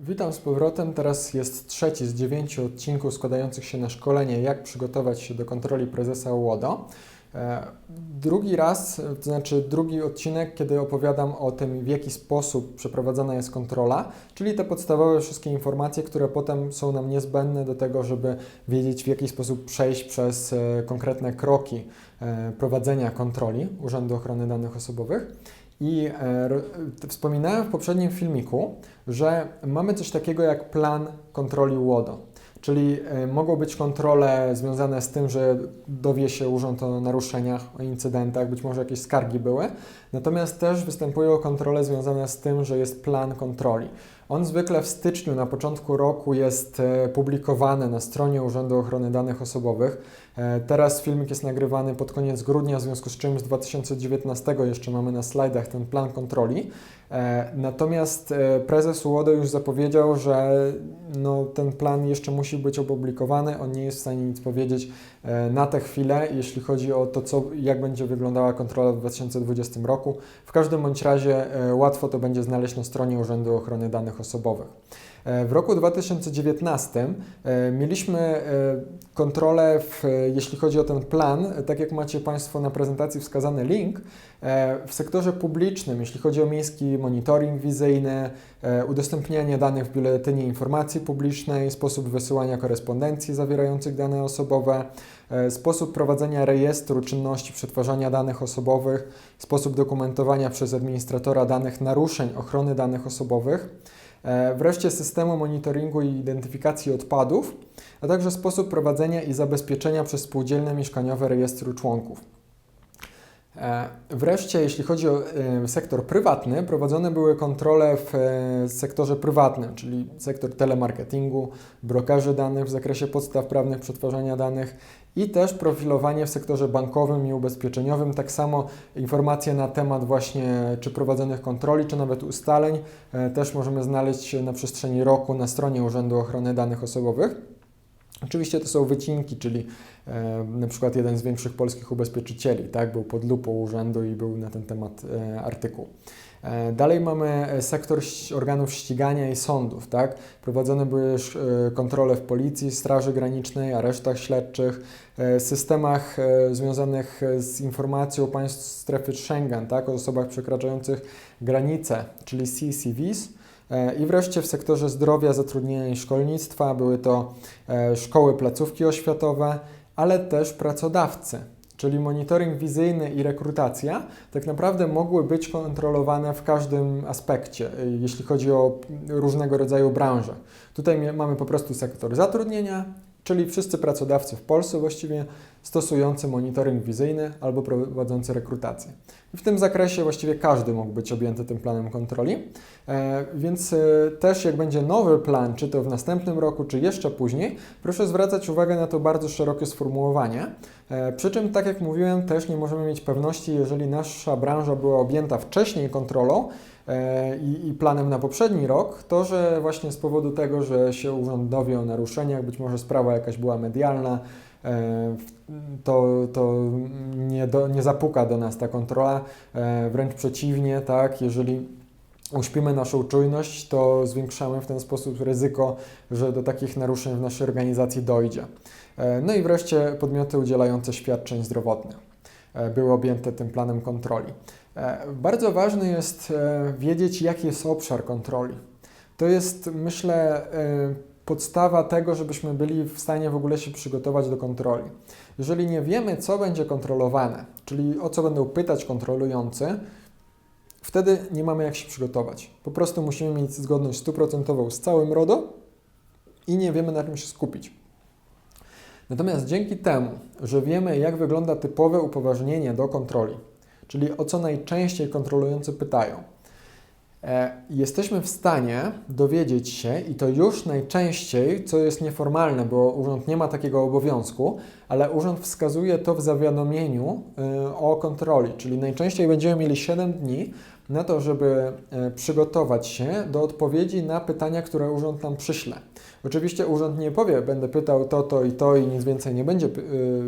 Witam z powrotem. Teraz jest trzeci z dziewięciu odcinków składających się na szkolenie, jak przygotować się do kontroli prezesa UODO. E, Drugi raz, to znaczy drugi odcinek, kiedy opowiadam o tym, w jaki sposób przeprowadzana jest kontrola, czyli te podstawowe wszystkie informacje, które potem są nam niezbędne do tego, żeby wiedzieć, w jaki sposób przejść przez e, konkretne kroki e, prowadzenia kontroli Urzędu Ochrony Danych Osobowych. I e, wspominałem w poprzednim filmiku, że mamy coś takiego jak plan kontroli UODO. Czyli e, mogą być kontrole związane z tym, że dowie się urząd o naruszeniach, o incydentach, być może jakieś skargi były. Natomiast też występują kontrole związane z tym, że jest plan kontroli. On zwykle w styczniu, na początku roku jest e, publikowany na stronie Urzędu Ochrony Danych Osobowych. E, Teraz filmik jest nagrywany pod koniec grudnia, w związku z czym z 2019 jeszcze mamy na slajdach ten plan kontroli. E, Natomiast e, prezes UODO już zapowiedział, że no, ten plan jeszcze musi być opublikowany. On nie jest w stanie nic powiedzieć na tę chwilę, jeśli chodzi o to, co, jak będzie wyglądała kontrola w 2020 roku. W każdym bądź razie łatwo to będzie znaleźć na stronie Urzędu Ochrony Danych Osobowych. E, W roku 2019 e, mieliśmy e, kontrolę, w, jeśli chodzi o ten plan, tak jak macie Państwo na prezentacji wskazany link, w sektorze publicznym, jeśli chodzi o miejski monitoring wizyjny, udostępnianie danych w Biuletynie Informacji Publicznej, sposób wysyłania korespondencji zawierających dane osobowe, sposób prowadzenia rejestru czynności przetwarzania danych osobowych, sposób dokumentowania przez administratora danych naruszeń ochrony danych osobowych, wreszcie systemu monitoringu i identyfikacji odpadów, a także sposób prowadzenia i zabezpieczenia przez spółdzielne mieszkaniowe rejestru członków. E, Wreszcie, jeśli chodzi o e, sektor prywatny, prowadzone były kontrole w e, sektorze prywatnym, czyli sektor telemarketingu, brokerzy danych w zakresie podstaw prawnych przetwarzania danych i też profilowanie w sektorze bankowym i ubezpieczeniowym. Tak samo informacje na temat właśnie czy prowadzonych kontroli, czy nawet ustaleń też możemy znaleźć na przestrzeni roku na stronie Urzędu Ochrony Danych Osobowych. Oczywiście to są wycinki, czyli e, na przykład jeden z większych polskich ubezpieczycieli, tak, był pod lupą urzędu i był na ten temat e, artykuł. E, Dalej mamy e, sektor organów ścigania i sądów. Tak? Prowadzone były e, kontrole w policji, straży granicznej, aresztach śledczych, e, systemach e, związanych e, z informacją państw strefy Schengen, tak? o osobach przekraczających granice, czyli CCVs. E, I wreszcie w sektorze zdrowia, zatrudnienia i szkolnictwa były to e, szkoły, placówki oświatowe, ale też pracodawcy, czyli monitoring wizyjny i rekrutacja tak naprawdę mogły być kontrolowane w każdym aspekcie, e, jeśli chodzi o różnego rodzaju branże. Tutaj mamy po prostu sektor zatrudnienia, czyli wszyscy pracodawcy w Polsce właściwie stosujący monitoring wizyjny albo prowadzący rekrutację. W tym zakresie właściwie każdy mógł być objęty tym planem kontroli. E, Więc e, też jak będzie nowy plan, czy to w następnym roku, czy jeszcze później, proszę zwracać uwagę na to bardzo szerokie sformułowanie. E, Przy czym, tak jak mówiłem, też nie możemy mieć pewności, jeżeli nasza branża była objęta wcześniej kontrolą i, planem na poprzedni rok, to że właśnie z powodu tego, że się urząd dowie o naruszeniach, być może sprawa jakaś była medialna, to, to nie, do, nie zapuka do nas ta kontrola, e, wręcz przeciwnie, tak, jeżeli uśpimy naszą czujność, to zwiększamy w ten sposób ryzyko, że do takich naruszeń w naszej organizacji dojdzie. E, No i wreszcie podmioty udzielające świadczeń zdrowotnych e, były objęte tym planem kontroli. E, Bardzo ważne jest e, wiedzieć, jaki jest obszar kontroli. To jest, myślę, e, podstawa tego, żebyśmy byli w stanie w ogóle się przygotować do kontroli. Jeżeli nie wiemy, co będzie kontrolowane, czyli o co będą pytać kontrolujący, wtedy nie mamy jak się przygotować. Po prostu musimy mieć zgodność stuprocentową z całym RODO i nie wiemy na czym się skupić. Natomiast dzięki temu, że wiemy, jak wygląda typowe upoważnienie do kontroli, czyli o co najczęściej kontrolujący pytają, jesteśmy w stanie dowiedzieć się, i to już najczęściej, co jest nieformalne, bo urząd nie ma takiego obowiązku, ale urząd wskazuje to w zawiadomieniu y, o kontroli, czyli najczęściej będziemy mieli 7 dni na to, żeby e, przygotować się do odpowiedzi na pytania, które urząd nam przyśle. Oczywiście urząd nie powie, będę pytał to, to i to i nic więcej nie będzie y,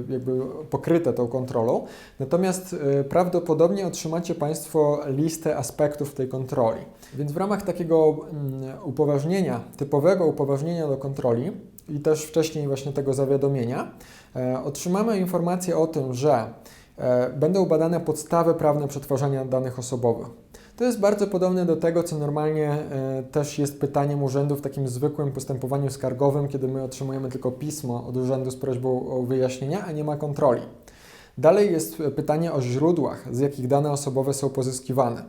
jakby pokryte tą kontrolą, natomiast y, prawdopodobnie otrzymacie Państwo listę aspektów tej kontroli. Więc w ramach takiego mm, upoważnienia, typowego upoważnienia do kontroli i też wcześniej właśnie tego zawiadomienia, e, otrzymamy informację o tym, że e, będą badane podstawy prawne przetwarzania danych osobowych. To jest bardzo podobne do tego, co normalnie e, też jest pytaniem urzędu w takim zwykłym postępowaniu skargowym, kiedy my otrzymujemy tylko pismo od urzędu z prośbą o wyjaśnienia, a nie ma kontroli. Dalej jest pytanie o źródłach, z jakich dane osobowe są pozyskiwane.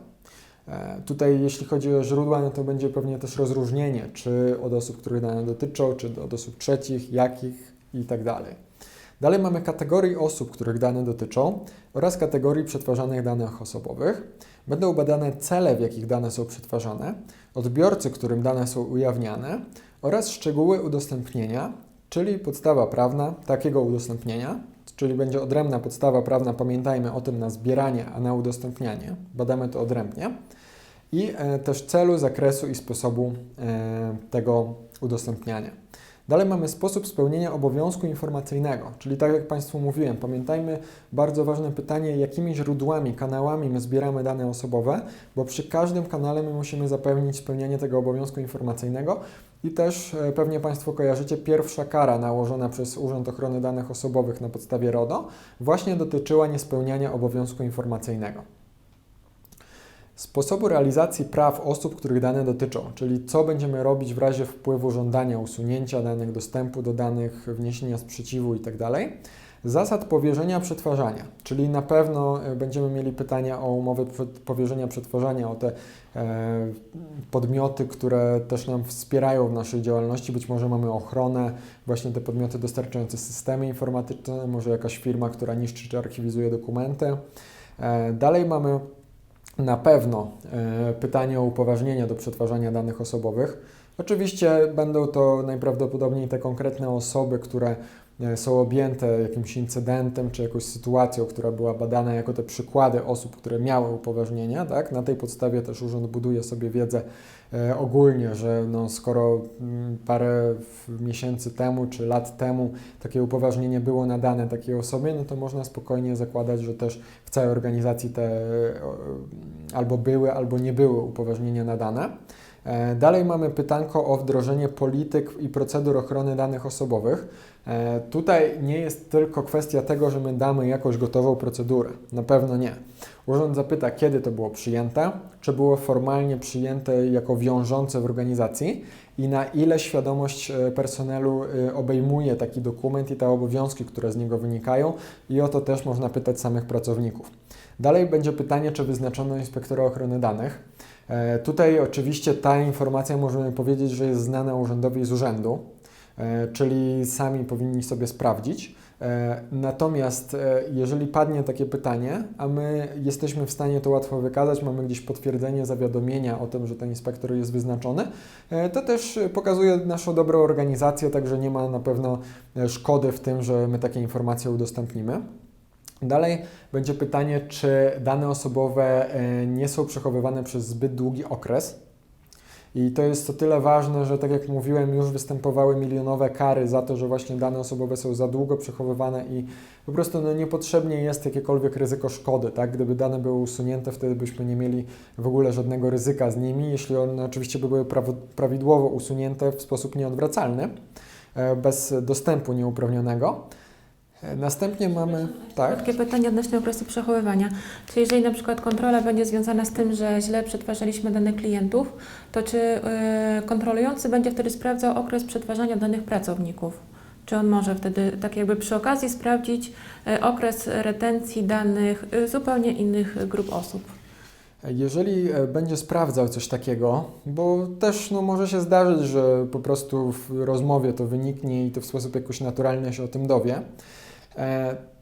E, tutaj, jeśli chodzi o źródła, no to będzie pewnie też rozróżnienie, czy od osób, których dane dotyczą, czy od osób trzecich, jakich i tak dalej. Dalej mamy kategorii osób, których dane dotyczą oraz kategorii przetwarzanych danych osobowych. Będą badane cele, w jakich dane są przetwarzane, odbiorcy, którym dane są ujawniane oraz szczegóły udostępnienia, czyli podstawa prawna takiego udostępnienia, czyli będzie odrębna podstawa prawna, pamiętajmy o tym na zbieranie, a na udostępnianie, badamy to odrębnie, i e, też celu, zakresu i sposobu e, tego udostępniania. Dalej mamy sposób spełnienia obowiązku informacyjnego, czyli tak jak Państwu mówiłem, pamiętajmy bardzo ważne pytanie, jakimi źródłami, kanałami my zbieramy dane osobowe, bo przy każdym kanale my musimy zapewnić spełnianie tego obowiązku informacyjnego i też e, pewnie Państwo kojarzycie, pierwsza kara nałożona przez Urząd Ochrony Danych Osobowych na podstawie RODO właśnie dotyczyła niespełniania obowiązku informacyjnego sposobu realizacji praw osób, których dane dotyczą, czyli co będziemy robić w razie wpływu żądania usunięcia danych, dostępu do danych, wniesienia sprzeciwu itd. Zasad powierzenia przetwarzania, czyli na pewno e, będziemy mieli pytania o umowę powierzenia przetwarzania, o te e, podmioty, które też nam wspierają w naszej działalności. Być może mamy ochronę, właśnie te podmioty dostarczające systemy informatyczne, może jakaś firma, która niszczy czy archiwizuje dokumenty. E, dalej mamy na pewno e, pytanie o upoważnienia do przetwarzania danych osobowych. Oczywiście będą to najprawdopodobniej te konkretne osoby, które są objęte jakimś incydentem czy jakąś sytuacją, która była badana jako te przykłady osób, które miały upoważnienia. Tak? Na tej podstawie też urząd buduje sobie wiedzę E, ogólnie, że no, skoro mm, parę miesięcy temu czy lat temu takie upoważnienie było nadane takiej osobie, no to można spokojnie zakładać, że też w całej organizacji te albo były, albo nie były upoważnienia nadane. E, dalej mamy pytanko o wdrożenie polityk i procedur ochrony danych osobowych. E, tutaj nie jest tylko kwestia tego, że my damy jakąś gotową procedurę. Na pewno nie. Urząd zapyta, kiedy to było przyjęte, czy było formalnie przyjęte jako wiążące w organizacji i na ile świadomość e, personelu obejmuje taki dokument i te obowiązki, które z niego wynikają, i o to też można pytać samych pracowników. Dalej będzie pytanie, czy wyznaczono inspektora ochrony danych. E, tutaj oczywiście ta informacja możemy powiedzieć, że jest znana urzędowi z urzędu, e, czyli sami powinni sobie sprawdzić. E, natomiast jeżeli padnie takie pytanie, a my jesteśmy w stanie to łatwo wykazać, mamy gdzieś potwierdzenie zawiadomienia o tym, że ten inspektor jest wyznaczony, to też pokazuje naszą dobrą organizację, także nie ma na pewno szkody w tym, że my takie informacje udostępnimy. Dalej będzie pytanie, czy dane osobowe e, nie są przechowywane przez zbyt długi okres. I to jest o tyle ważne, że tak jak mówiłem, już występowały milionowe kary za to, że właśnie dane osobowe są za długo przechowywane i po prostu no, niepotrzebnie jest jakiekolwiek ryzyko szkody. Tak? Gdyby dane były usunięte, wtedy byśmy nie mieli w ogóle żadnego ryzyka z nimi, jeśli one oczywiście by były prawidłowo usunięte w sposób nieodwracalny, e, bez dostępu nieuprawnionego. Następnie mamy. Tak. Takie pytanie odnośnie okresu przechowywania. Czy jeżeli na przykład kontrola będzie związana z tym, że źle przetwarzaliśmy dane klientów, to czy yy, kontrolujący będzie wtedy sprawdzał okres przetwarzania danych pracowników? Czy on może wtedy tak jakby przy okazji sprawdzić yy, okres retencji danych zupełnie innych grup osób? Jeżeli e, będzie sprawdzał coś takiego, bo też no, może się zdarzyć, że po prostu w rozmowie to wyniknie i to w sposób jakoś naturalny się o tym dowie, E,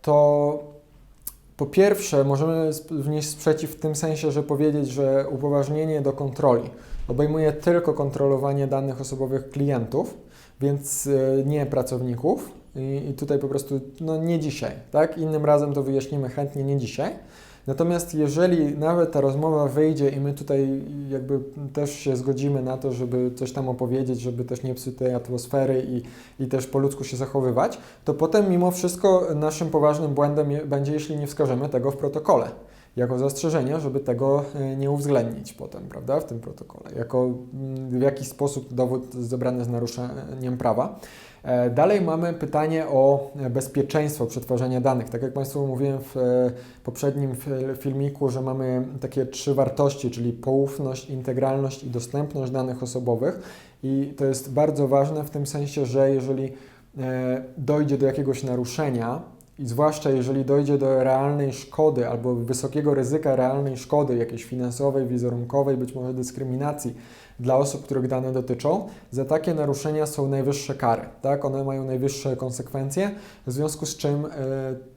to po pierwsze możemy wnieść sprzeciw w tym sensie, że powiedzieć, że upoważnienie do kontroli obejmuje tylko kontrolowanie danych osobowych klientów, więc e, nie pracowników. I, tutaj po prostu no nie dzisiaj, tak? Innym razem to wyjaśnimy chętnie, nie dzisiaj. Natomiast jeżeli nawet ta rozmowa wyjdzie i my tutaj jakby też się zgodzimy na to, żeby coś tam opowiedzieć, żeby też nie psuć tej atmosfery i, i też po ludzku się zachowywać, to potem mimo wszystko naszym poważnym błędem będzie, jeśli nie wskażemy tego w protokole. Jako zastrzeżenie, żeby tego e, nie uwzględnić potem, prawda, w tym protokole, jako mm, w jakiś sposób dowód zebrany z naruszeniem prawa. E, Dalej mamy pytanie o bezpieczeństwo przetwarzania danych. Tak jak Państwu mówiłem w e, poprzednim fil- filmiku, że mamy takie trzy wartości, czyli poufność, integralność i dostępność danych osobowych. I to jest bardzo ważne w tym sensie, że jeżeli e, dojdzie do jakiegoś naruszenia, i zwłaszcza jeżeli dojdzie do realnej szkody albo wysokiego ryzyka realnej szkody, jakiejś finansowej, wizerunkowej, być może dyskryminacji dla osób, których dane dotyczą, za takie naruszenia są najwyższe kary, tak? One mają najwyższe konsekwencje, w związku z czym e,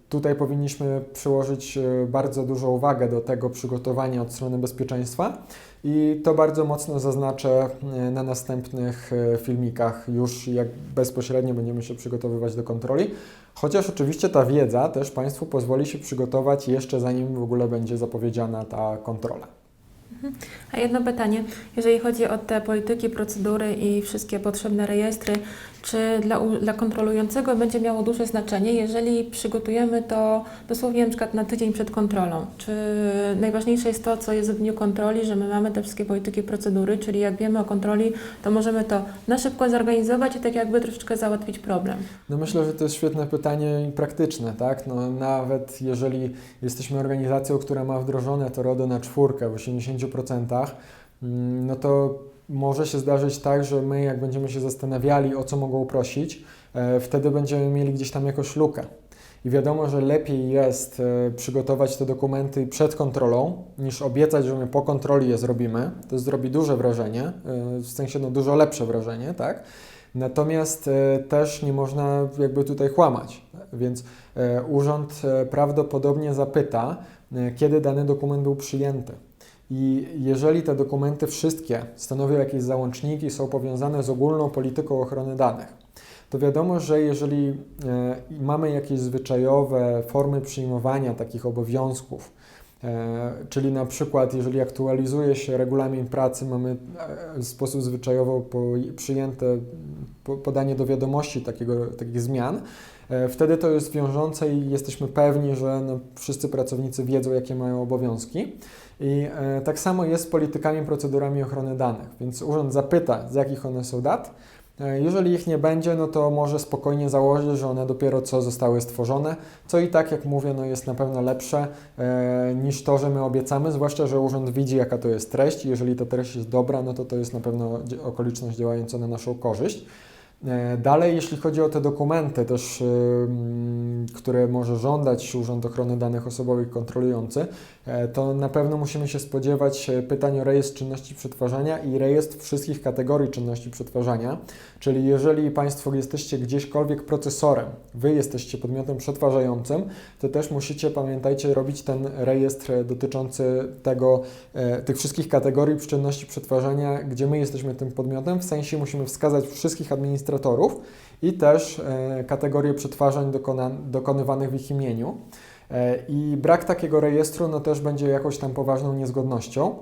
tutaj powinniśmy przyłożyć e, bardzo dużą uwagę do tego przygotowania od strony bezpieczeństwa i to bardzo mocno zaznaczę e, na następnych filmikach, już jak bezpośrednio będziemy się przygotowywać do kontroli. Chociaż oczywiście ta wiedza też Państwu pozwoli się przygotować jeszcze zanim w ogóle będzie zapowiedziana ta kontrola. A jedno pytanie, jeżeli chodzi o te polityki, procedury i wszystkie potrzebne rejestry, czy dla, dla kontrolującego będzie miało duże znaczenie, jeżeli przygotujemy to dosłownie na przykład na tydzień przed kontrolą? Czy najważniejsze jest to, co jest w dniu kontroli, że my mamy te wszystkie polityki, procedury, czyli jak wiemy o kontroli, to możemy to na szybko zorganizować i tak jakby troszeczkę załatwić problem? No myślę, że to jest świetne pytanie i praktyczne, tak? No, nawet jeżeli jesteśmy organizacją, która ma wdrożone to RODO na czwórkę w 80%, mm, no to może się zdarzyć tak, że my jak będziemy się zastanawiali, o co mogą prosić, e, wtedy będziemy mieli gdzieś tam jakąś lukę. I wiadomo, że lepiej jest e, przygotować te dokumenty przed kontrolą, niż obiecać, że my po kontroli je zrobimy. To zrobi duże wrażenie, e, w sensie no dużo lepsze wrażenie, tak? Natomiast też nie można jakby tutaj kłamać, więc urząd prawdopodobnie zapyta, kiedy dany dokument był przyjęty. I jeżeli te dokumenty wszystkie stanowią jakieś załączniki, są powiązane z ogólną polityką ochrony danych, to wiadomo, że jeżeli e, mamy jakieś zwyczajowe formy przyjmowania takich obowiązków, e, czyli na przykład jeżeli aktualizuje się regulamin pracy, mamy e, w sposób zwyczajowo przyjęte po, podanie do wiadomości takiego, takich zmian, wtedy to jest wiążące i jesteśmy pewni, że no, wszyscy pracownicy wiedzą, jakie mają obowiązki. I e, tak samo jest z politykami, procedurami ochrony danych, więc urząd zapyta, z jakich one są dat. E, Jeżeli ich nie będzie, no to może spokojnie założyć, że one dopiero co zostały stworzone, co i tak, jak mówię, no jest na pewno lepsze e, niż to, że my obiecamy, zwłaszcza, że urząd widzi, jaka to jest treść. Jeżeli ta treść jest dobra, no to to jest na pewno okoliczność działająca na naszą korzyść. E, Dalej, jeśli chodzi o te dokumenty też, ym, które może żądać Urząd Ochrony Danych Osobowych kontrolujący, e, to na pewno musimy się spodziewać e, pytań o rejestr czynności przetwarzania i rejestr wszystkich kategorii czynności przetwarzania. Czyli jeżeli Państwo jesteście gdzieśkolwiek procesorem, Wy jesteście podmiotem przetwarzającym, to też musicie, pamiętajcie, robić ten rejestr e, dotyczący tego, e, tych wszystkich kategorii czynności przetwarzania, gdzie my jesteśmy tym podmiotem. W sensie musimy wskazać wszystkich administratorów i też e, kategorie przetwarzań dokonywanych w ich imieniu. E, I brak takiego rejestru no, też będzie jakąś tam poważną niezgodnością.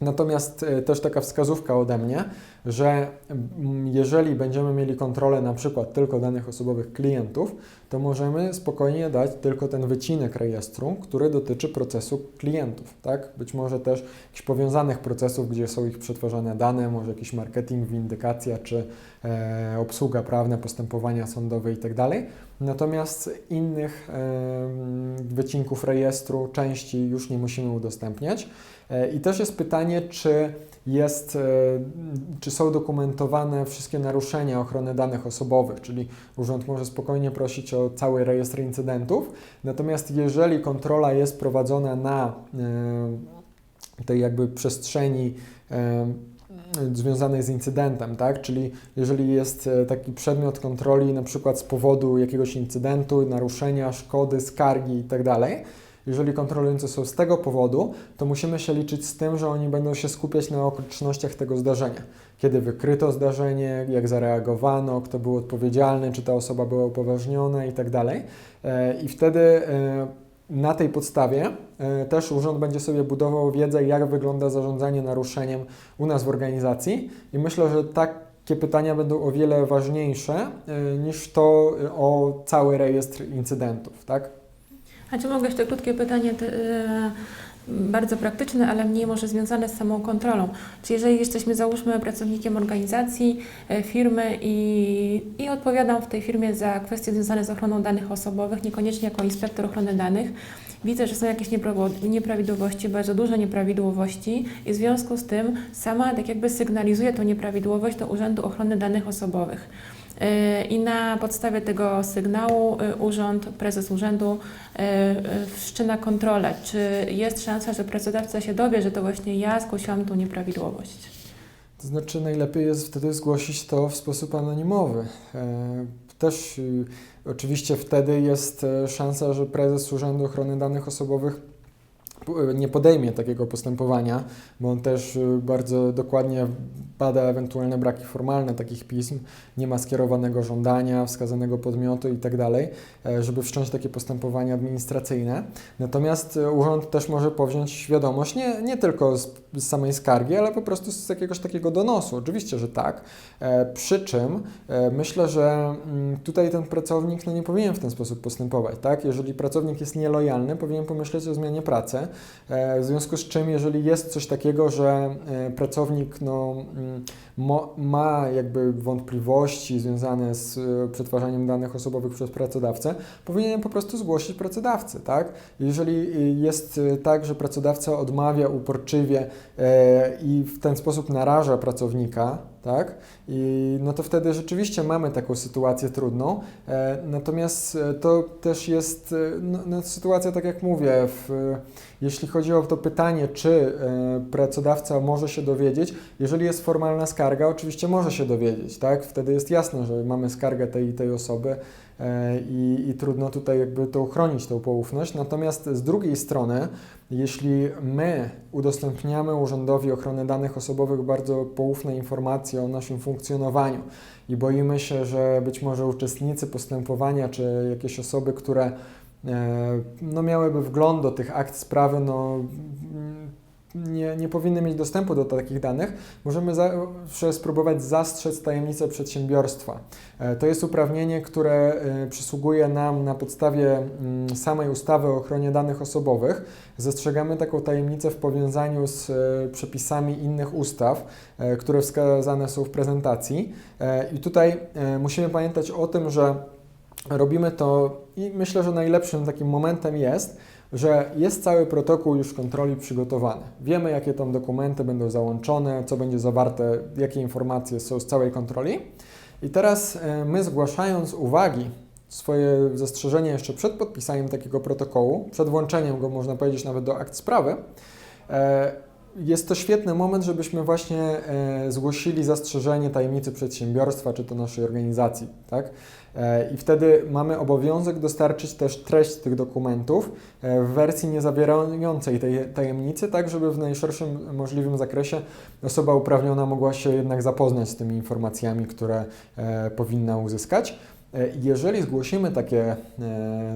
Natomiast e, też taka wskazówka ode mnie, że mm, jeżeli będziemy mieli kontrolę na przykład tylko danych osobowych klientów, to możemy spokojnie dać tylko ten wycinek rejestru, który dotyczy procesu klientów, tak? Być może też jakichś powiązanych procesów, gdzie są ich przetwarzane dane, może jakiś marketing, windykacja czy e, obsługa prawna, postępowania sądowe itd. Natomiast innych em, wycinków rejestru, części już nie musimy udostępniać. E, I też jest pytanie, czy jest, e, czy są dokumentowane wszystkie naruszenia ochrony danych osobowych, czyli urząd może spokojnie prosić o cały rejestr incydentów. Natomiast jeżeli kontrola jest prowadzona na e, tej jakby przestrzeni e, związanej z incydentem, tak? Czyli jeżeli jest taki przedmiot kontroli na przykład z powodu jakiegoś incydentu, naruszenia, szkody, skargi itd., jeżeli kontrolujący są z tego powodu, to musimy się liczyć z tym, że oni będą się skupiać na okolicznościach tego zdarzenia. Kiedy wykryto zdarzenie, jak zareagowano, kto był odpowiedzialny, czy ta osoba była upoważniona itd. E, I wtedy e, na tej podstawie e, też urząd będzie sobie budował wiedzę, jak wygląda zarządzanie naruszeniem u nas w organizacji i myślę, że takie pytania będą o wiele ważniejsze niż to o cały rejestr incydentów, tak? A czy mogę jeszcze krótkie pytanie, ty, e, bardzo praktyczne, ale mniej może związane z samą kontrolą. Czy jeżeli jesteśmy, załóżmy, pracownikiem organizacji, e, firmy i, i odpowiadam w tej firmie za kwestie związane z ochroną danych osobowych, niekoniecznie jako inspektor ochrony danych, widzę, że są jakieś nieprawidłowości, bardzo duże nieprawidłowości i w związku z tym sama tak jakby sygnalizuję tą nieprawidłowość do Urzędu Ochrony Danych Osobowych. I na podstawie tego sygnału e, urząd, prezes urzędu e, e, wszczyna kontrolę. Czy jest szansa, że pracodawca się dowie, że to właśnie ja zgłosiłam tą nieprawidłowość? To znaczy najlepiej jest wtedy zgłosić to w sposób anonimowy. E, Też y, oczywiście wtedy jest e, szansa, że prezes Urzędu Ochrony Danych Osobowych nie podejmie takiego postępowania, bo on też y, bardzo dokładnie bada ewentualne braki formalne takich pism, nie ma skierowanego żądania, wskazanego podmiotu itd., e, żeby wszcząć takie postępowanie administracyjne. Natomiast e, urząd też może powziąć wiadomość nie, nie tylko z, z samej skargi, ale po prostu z jakiegoś takiego donosu. Oczywiście, że tak. E, przy czym e, myślę, że mm, tutaj ten pracownik no, nie powinien w ten sposób postępować. Tak? Jeżeli pracownik jest nielojalny, powinien pomyśleć o zmianie pracy. E, w związku z czym, jeżeli jest coś takiego, że e, pracownik no, mm, ma jakby wątpliwości związane z e, przetwarzaniem danych osobowych przez pracodawcę, powinien po prostu zgłosić pracodawcy, tak? Jeżeli jest tak, że pracodawca odmawia uporczywie i w ten sposób naraża pracownika, tak? I no to wtedy rzeczywiście mamy taką sytuację trudną. E, natomiast e, to też jest e, no, no, sytuacja, tak jak mówię, w, jeśli chodzi o to pytanie, czy pracodawca może się dowiedzieć, jeżeli jest formalna skarga, oczywiście może się dowiedzieć, tak? Wtedy jest jasne, że mamy skargę tej i tej osoby i, i trudno tutaj jakby to uchronić, tą poufność. Natomiast z drugiej strony, jeśli my udostępniamy Urzędowi Ochrony Danych Osobowych bardzo poufne informacje o naszym funkcjonowaniu i boimy się, że być może uczestnicy postępowania czy jakieś osoby, które e, no, miałyby wgląd do tych akt sprawy, no, nie, nie powinny mieć dostępu do takich danych, możemy zawsze spróbować zastrzec tajemnicę przedsiębiorstwa. E, To jest uprawnienie, które e, przysługuje nam na podstawie mm, samej ustawy o ochronie danych osobowych. Zastrzegamy taką tajemnicę w powiązaniu z e, przepisami innych ustaw, które wskazane są w prezentacji. I tutaj musimy pamiętać o tym, że robimy to i myślę, że najlepszym takim momentem jest, że jest cały protokół już kontroli przygotowany. Wiemy, jakie tam dokumenty będą załączone, co będzie zawarte, jakie informacje są z całej kontroli. I teraz e, my zgłaszając uwagi, swoje zastrzeżenia jeszcze przed podpisaniem takiego protokołu, przed włączeniem go, można powiedzieć, nawet do akt sprawy, e, jest to świetny moment, żebyśmy właśnie e, zgłosili zastrzeżenie tajemnicy przedsiębiorstwa czy to naszej organizacji, tak? E, I wtedy mamy obowiązek dostarczyć też treść tych dokumentów e, w wersji nie zawierającej tej tajemnicy, tak żeby w najszerszym możliwym zakresie osoba uprawniona mogła się jednak zapoznać z tymi informacjami, które powinna uzyskać. Jeżeli zgłosimy takie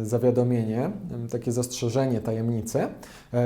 zawiadomienie, takie zastrzeżenie tajemnicy,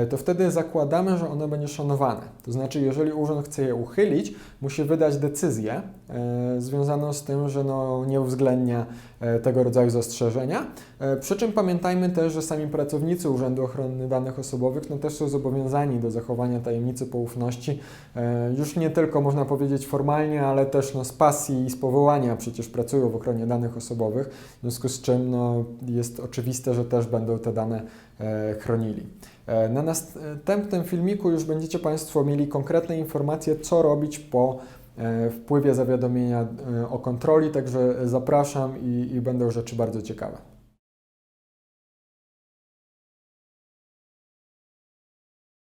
to wtedy zakładamy, że ono będzie szanowane. To znaczy, jeżeli urząd chce je uchylić, musi wydać decyzję e, związaną z tym, że no, nie uwzględnia e, tego rodzaju zastrzeżenia. E, Przy czym pamiętajmy też, że sami pracownicy Urzędu Ochrony Danych Osobowych no, też są zobowiązani do zachowania tajemnicy poufności, e, już nie tylko można powiedzieć formalnie, ale też no, z pasji i z powołania przecież pracują w ochronie danych osobowych, w związku z czym no, jest oczywiste, że też będą te dane e, chronili. E, Na następnym filmiku już będziecie Państwo mieli konkretne informacje, co robić po e, wpływie zawiadomienia e, o kontroli, także zapraszam i, i będą rzeczy bardzo ciekawe.